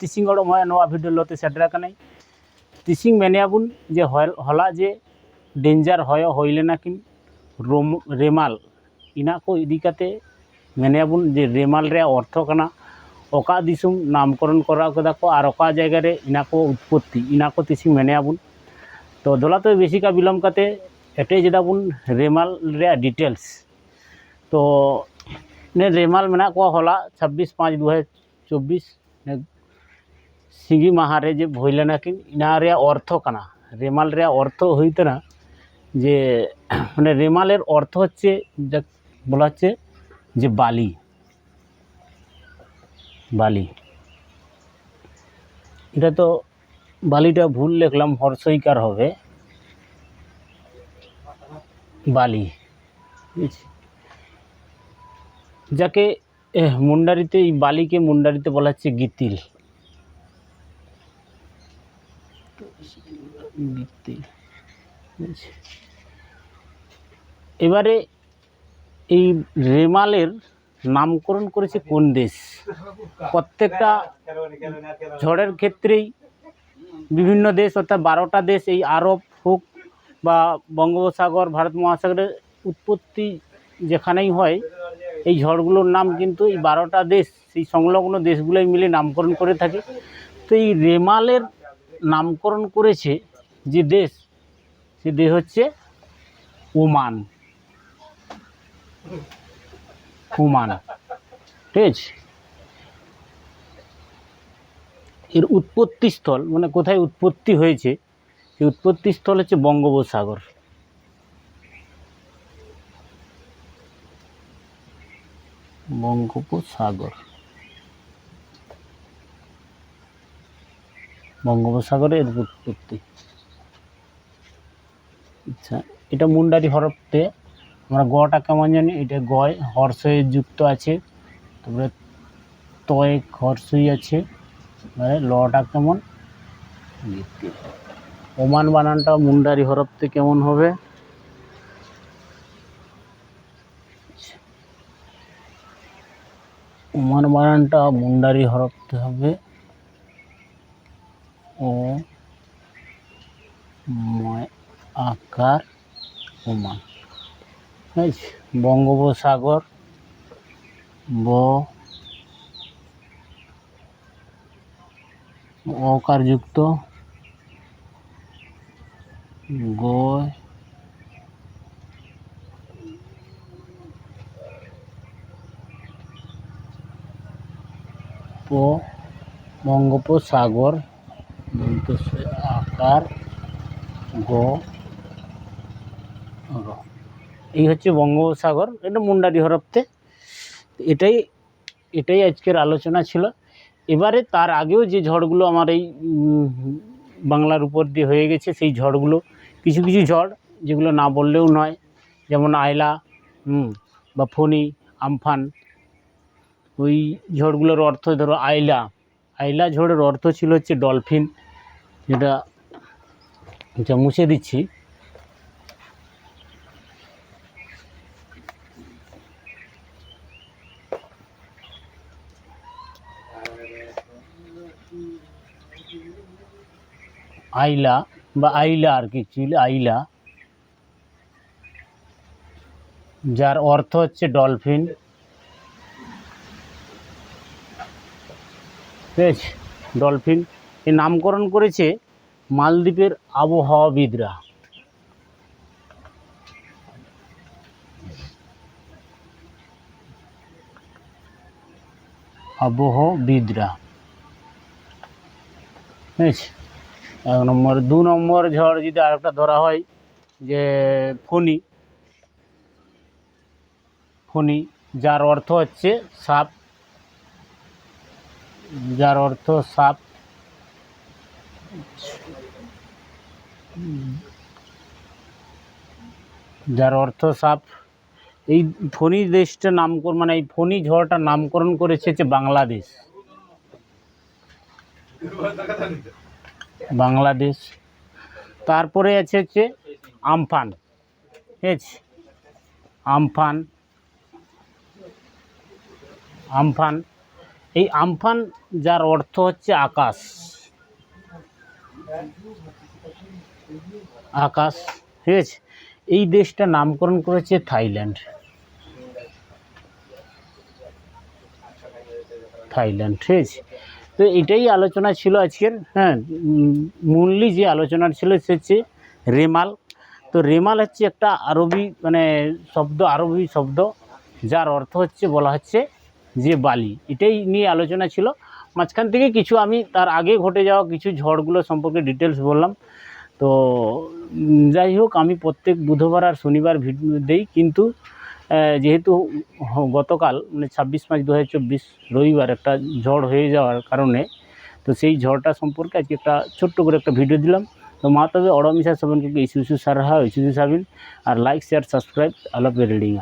ᱛᱤᱥᱤᱝ ᱦᱚᱲᱚᱢ ᱦᱚᱸ ᱱᱚᱣᱟ ᱵᱷᱤᱰᱤᱭᱳ ᱞᱚᱛᱮ ᱥᱮᱴᱮᱨ ᱟᱠᱟᱱᱟᱭ ᱛᱤᱥᱤᱝ ᱢᱮᱱᱮᱭᱟᱵᱚᱱ ᱡᱮ ᱦᱚᱞᱟ ᱡᱮ ডেঞ্জার হয়, হইলে লেনাকিন রোম রেমাল ইনা কো ইদি কাতে মেনেবুন যে রেমাল রে অর্থ কানা, অকা দিসুম নামকরণ করা আর অকা জায়গা রে ইনা কো উৎপত্তি, ইনা কো তিসি মেনেবুন তো দলাতে বেশি কা বিলম কাতে এটে যেটা বুন রেমাল রে ডিটেলস তো নে রেমাল মেনা কো হলা 26 5 2024 সিঙ্গি মাহারে যে ᱡᱮ ᱦᱩᱭ ᱞᱮᱱᱟ ᱠᱤᱱ ᱤᱱᱟ ᱨᱮᱭᱟᱜ রেমাল রে অর্থ হইতে না যে মানে রেমালের অর্থ হচ্ছে বলা হচ্ছে যে বালি বালি এটা তো বালিটা ভুল লিখলাম হর্ষইকার হবে বালি যাকে মুন্ডারিতে এই বালিকে মুন্ডারিতে বলা হচ্ছে গিতিল। গিতিল। এবারে এই রেমালের নামকরণ করেছে কোন দেশ? প্রত্যেকটা ঝড়ের ক্ষেত্রেই বিভিন্ন দেশ অর্থাৎ বারোটা দেশ এই আরব হোক বা বঙ্গোপসাগর ভারত মহাসাগরের উৎপত্তি যেখানেই হয় এই ঝড়গুলোর নাম কিন্তু এই বারোটা দেশ, সেই সংলগ্ন দেশগুলোই মিলে নামকরণ করে থাকে। তো এই রেমালের নামকরণ করেছে যে দেশ, সে দেশ হচ্ছে ওমান। ওমান, ঠিক আছে? এর উৎপত্তি স্থল মানে কোথায় উৎপত্তি হয়েছে? সেই উৎপত্তি স্থল হচ্ছে বঙ্গোপসাগর। বঙ্গোপসাগর। বঙ্গোপসাগরে এর উৎপত্তি। আচ্ছা এটা মুন্ডারি হরফতে আমরা গটা কেমন জানি? এটা গয় হর্ষয়ে যুক্ত আছে। তারপরে তয় হর্ষই আছে। লটা কেমন? ওমান বানানটা মুন্ডারি হরফতে কেমন হবে? ওমান বানানটা মুন্ডারি হরফতে হবে। ও ময় আকার ঠিক বঙ্গোপসাগর ব অকার যুক্ত গয় বঙ্গোপসাগর আকার, গ এই হচ্ছে বঙ্গোপসাগর, এটা মুন্ডারি হরফতে এটাই এটাই আজকের আলোচনা ছিল। এবারে তার আগেও যে ঝড়গুলো আমার এই বাংলার উপর দিয়ে হয়ে গেছে, সেই ঝড়গুলো, কিছু কিছু ঝড় যেগুলো না বললেও নয়, যেমন আয়লা বা ফণি, আমফান ওই ঝড়গুলোর অর্থ ধরো আইলা। আইলা ঝড়ের অর্থ ছিল হচ্ছে ডলফিন, যেটা যেটা মুছে দিচ্ছি। আইলা বা আইলা আর কি ছিল আইলা। যার অর্থ হচ্ছে ডলফিন। আছে ডলফিন এর নামকরণ করেছে মালদ্বীপের আবহাওয়াবিদরা। ঠিক আছে এক নম্বর, দু নম্বর ঝড় যদি আরেকটা ধরা হয়, যে ফণি ফণি, যার অর্থ হচ্ছে সাপ। যার অর্থ সাপ যার অর্থ সাপ। এই ফণি দেশটা নামকরণ মানে এই ফণি ঝড়টার নামকরণ করেছে হচ্ছে বাংলাদেশ। বাংলাদেশ। তারপরে আছে হচ্ছে আমফান। ঠিক আমফান। আমফান। এই আমফান, যার অর্থ হচ্ছে আকাশ। আকাশ, ঠিক আছে? এই দেশটা নামকরণ করেছে থাইল্যান্ড। থাইল্যান্ড, ঠিক আছে? তো এটাই আলোচনা ছিল আজকের। হ্যাঁ মূললি যে আলোচনা ছিল সে হচ্ছে রেমাল। তো রেমাল হচ্ছে একটা আরবি মানে শব্দ, আরবি শব্দ, যার অর্থ হচ্ছে, বলা হচ্ছে যে বালি, এটাই নিয়ে আলোচনা ছিল। মাঝখান থেকে কিছু আমি তার আগে ঘটে যাওয়া কিছু ঝড়গুলো সম্পর্কে ডিটেলস বললাম। তো যাই হোক, আমি প্রত্যেক বুধবার আর শনিবার ভিডিও দেই, কিন্তু যেহেতু গতকাল মানে ছাব্বিশ পাঁচ দু রবিবার একটা ঝড় হয়ে যাওয়ার কারণে, তো সেই ঝড়টা সম্পর্কে আজকে একটা ছোট্ট করে একটা ভিডিও দিলাম। তো মা তবে অড়মিশা সবনকে ইস্যু ইস্যু সারহা ইস্যু সাবিন আর লাইক শেয়ার সাবস্ক্রাইব আলাপ রিডিং